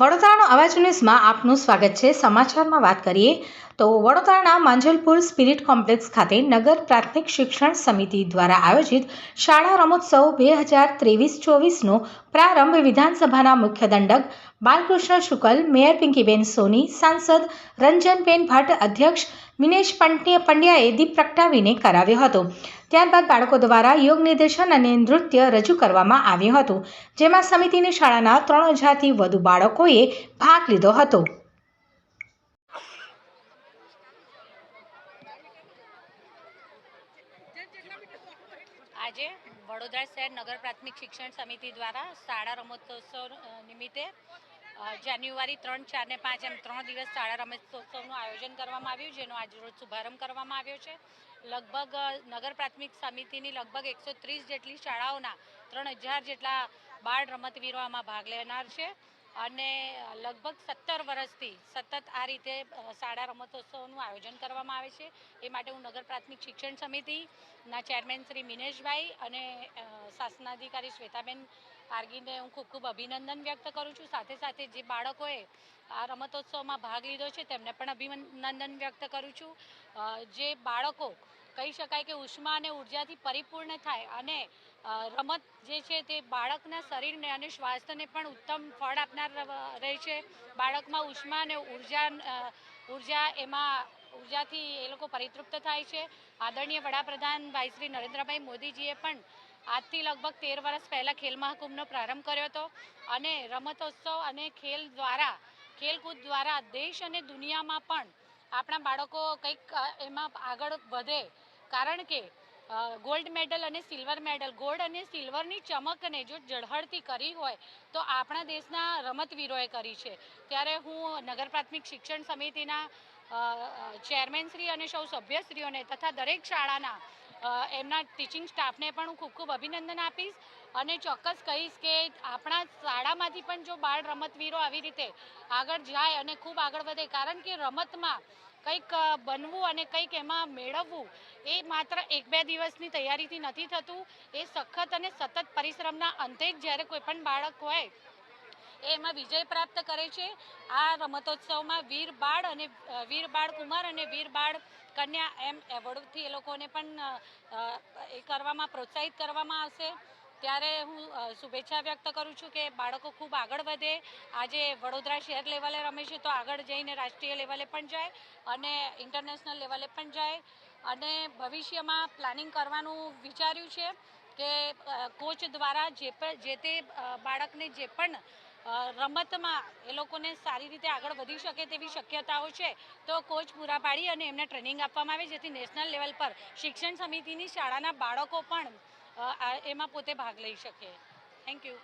વડોદરાનો અવાજ ન્યૂઝમાં આપનું સ્વાગત છે. સમાચારમાં વાત કરીએ તો વડોદરાના માંજલપુર સ્પિરિટ કોમ્પ્લેક્સ ખાતે નગર પ્રાથમિક શિક્ષણ સમિતિ દ્વારા આયોજિત શાળા રમોત્સવ બે હજાર ત્રેવીસ ચોવીસનો પ્રારંભ વિધાનસભાના મુખ્ય દંડક બાલકૃષ્ણ શુકલ, મેયર પિંકીબેન સોની, સાંસદ રંજનબેન ભટ્ટ, અધ્યક્ષ મિનેશ પંડ્ય પંડ્યાએ દીપ પ્રગટાવીને કરાવ્યો હતો. ત્યારબાદ બાળકો દ્વારા યોગ નિર્દેશન અને નૃત્ય રજૂ કરવામાં આવ્યું હતું, જેમાં સમિતિની શાળાના ત્રણ હજારથી વધુ બાળકોએ ભાગ લીધો હતો. આજે વડોદરા શહેર નગર પ્રાથમિક શિક્ષણ સમિતિ દ્વારા શાળા રમતોત્સવ નિમિત્તે જાન્યુઆરી ત્રણ, ચાર ને પાંચ એમ ત્રણ દિવસ શાળા રમતોત્સવનું આયોજન કરવામાં આવ્યું, જેનો આજરોજ શુભારંભ કરવામાં આવ્યો છે. લગભગ નગર પ્રાથમિક સમિતિની લગભગ એકસો ત્રીસ જેટલી શાળાઓના ત્રણ હજાર જેટલા બાળ રમતવીરો આમાં ભાગ લેનાર છે. અને લગભગ સત્તર વર્ષથી સતત આ રીતે શાળા રમતોત્સવનું આયોજન કરવામાં આવે છે. એ માટે હું નગર પ્રાથમિક શિક્ષણ સમિતિના ચેરમેન શ્રી મિનેશભાઈ અને શાસનાધિકારી શ્વેતાબેન પારગીને હું ખૂબ ખૂબ અભિનંદન વ્યક્ત કરું છું. સાથે સાથે જે બાળકોએ આ રમતોત્સવમાં ભાગ લીધો છે, તેમને પણ અભિનંદન વ્યક્ત કરું છું. જે બાળકો કહી શકાય કે ઉષ્મા અને ઉર્જાથી પરિપૂર્ણ થાય અને રમત જે છે તે બાળકના શરીરને અને સ્વાસ્થ્યને પણ ઉત્તમ ફળ આપનાર રહે છે. બાળકમાં ઉષ્મા અને ઊર્જા ઊર્જા એમાં, ઉર્જાથી એ લોકો પરિતૃપ્ત થાય છે. આદરણીય વડાપ્રધાન ભાઈ શ્રી નરેન્દ્રભાઈ મોદીજીએ પણ આજથી લગભગ તેર વર્ષ પહેલાં ખેલ મહાકુંભનો પ્રારંભ કર્યો હતો અને રમતોત્સવ અને ખેલ દ્વારા, ખેલકૂદ દ્વારા દેશ અને દુનિયામાં પણ આપણા બાળકો કંઈક એમાં આગળ વધે. કારણ કે ગોલ્ડ મેડલ અને સિલ્વર મેડલ ગોલ્ડ અને સિલ્વરની ચમકને જો ઝળહળતી કરી હોય, તો આપણા દેશના રમતવીરોએ કરી છે. ત્યારે હું નગર પ્રાથમિક શિક્ષણ સમિતિના ચેરમેનશ્રી અને સૌ સભ્યશ્રીઓને તથા દરેક શાળાના એમના ટીચિંગ સ્ટાફને પણ હું ખૂબ ખૂબ અભિનંદન આપીશ અને ચોક્કસ કહીશ કે આપણા શાળામાંથી પણ જો બાળ રમતવીરો આવી રીતે આગળ જાય અને ખૂબ આગળ વધે, કારણ કે રમતમાં કંઈક બનવું અને કંઈક એમાં મેળવવું એ માત્ર એક બે દિવસની તૈયારીથી નથી થતું. એ સખત અને સતત પરિશ્રમના અંતે જ જ્યારે કોઈ પણ બાળક હોય એ એમાં વિજય પ્રાપ્ત કરે છે. આ રમતોત્સવમાં વીર બાળ અને વીર બાળ કુમાર અને વીર બાળ કન્યા એમ એવોર્ડથી એ લોકોને પણ એ કરવામાં, પ્રોત્સાહિત કરવામાં આવશે. ત્યારે હું શુભેચ્છા વ્યક્ત કરું છું કે બાળકો ખૂબ આગળ વધે. આજે વડોદરા શહેર લેવલે રમે છે તો આગળ જઈને રાષ્ટ્રીય લેવલે પણ જાય અને ઇન્ટરનેશનલ લેવલે પણ જાય. અને ભવિષ્યમાં પ્લાનિંગ કરવાનું વિચાર્યું છે કે કોચ દ્વારા જે પણ જે તે બાળકને જે પણ રમતમાં એ લોકોને સારી રીતે આગળ વધી શકે તેવી શક્યતાઓ છે, તો કોચ પૂરા પાડી અને એમને ટ્રેનિંગ આપવામાં આવે, જેથી નેશનલ લેવલ પર શિક્ષણ સમિતિની શાળાના બાળકો પણ એમાં પોતે ભાગ લઈ શકે. Thank you